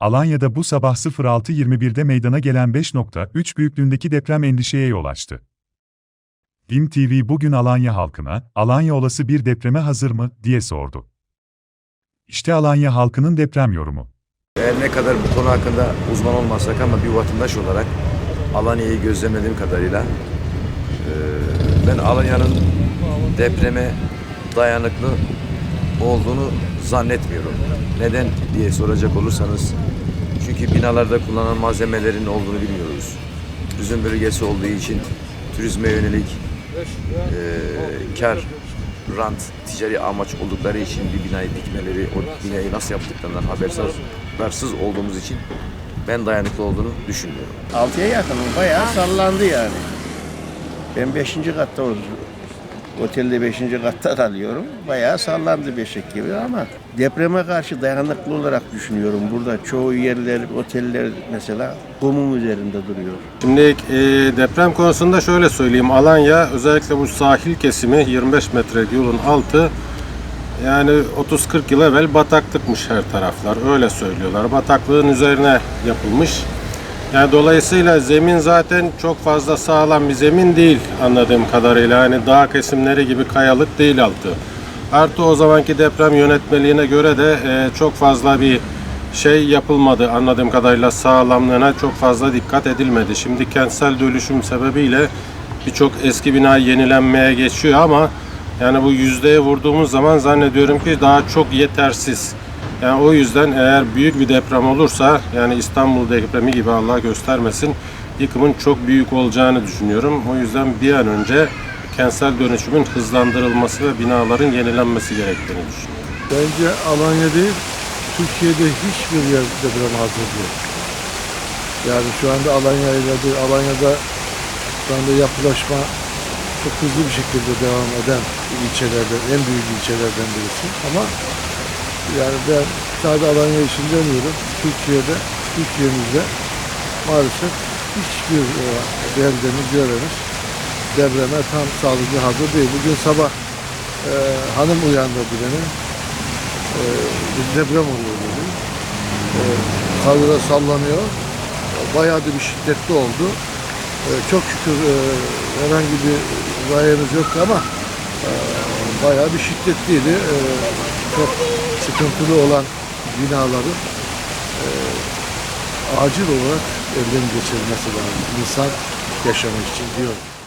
Alanya'da bu sabah 06.21'de meydana gelen 5.3 büyüklüğündeki deprem endişeye yol açtı. BİM TV bugün Alanya halkına, Alanya olası bir depreme hazır mı, diye sordu. İşte Alanya halkının deprem yorumu. Her ne kadar bu konu hakkında uzman olmasak ama bir vatandaş olarak Alanya'yı gözlemlediğim kadarıyla ben Alanya'nın depreme dayanıklı olduğunu zannetmiyorum. Neden diye soracak olursanız çünkü binalarda kullanılan malzemelerin olduğunu bilmiyoruz. Turizm bölgesi olduğu için turizme yönelik eee kar, rant, ticari amaç oldukları için bir binayı dikmeleri, o binayı nasıl yaptıklarından habersiz, habersiz olduğumuz için ben dayanıklı olduğunu düşünmüyorum. 6'ya yakın bayağı sallandı yani. Ben 5. katta oldum. Otelde 5. katta kalıyorum. Bayağı sallandı beşik gibi ama depreme karşı dayanıklı olarak düşünüyorum. Burada çoğu yerler, oteller mesela kumun üzerinde duruyor. Şimdi e, deprem konusunda şöyle söyleyeyim. Alanya özellikle bu sahil kesimi 25 metre yolun altı yani 30-40 yıl evvel bataklıkmış her taraflar. Öyle söylüyorlar. Bataklığın üzerine yapılmış. Yani dolayısıyla zemin zaten çok fazla sağlam bir zemin değil anladığım kadarıyla. Yani dağ kesimleri gibi kayalık değil altı. Artı o zamanki deprem yönetmeliğine göre de e, çok fazla bir şey yapılmadı anladığım kadarıyla sağlamlığına çok fazla dikkat edilmedi. Şimdi kentsel dönüşüm sebebiyle birçok eski bina yenilenmeye geçiyor ama yani bu yüzdeye vurduğumuz zaman zannediyorum ki daha çok yetersiz. Yani o yüzden eğer büyük bir deprem olursa yani İstanbul depremi gibi Allah göstermesin yıkımın çok büyük olacağını düşünüyorum. O yüzden bir an önce kentsel dönüşümün hızlandırılması ve binaların yenilenmesi gerektiğini düşünüyorum. Bence Alanya değil, Türkiye'de hiçbir yer deprem hazır. Yani şu anda Alanya ile değil, Alanya'da şu anda yapılaşma çok hızlı bir şekilde devam eden ilçelerden, en büyük ilçelerden birisi. Ama yani ben sadece Alanya için demiyorum, Türkiye'de, Türkiye'mizde maalesef hiçbir e, beldemiz, görevimiz depreme tam sağlıklı hazır değil. Bugün sabah e, hanım uyandırdı beni. Ee, bir deprem oluyor dedi. Ee, kavura sallanıyor. Bayağı da bir şiddetli oldu. Ee, çok şükür e, herhangi bir zayemiz yoktu ama e, bayağı bir şiddetliydi. Ee, çok sıkıntılı olan binaların e, acil olarak elden geçirilmesi lazım. İnsan yaşamı için diyorum.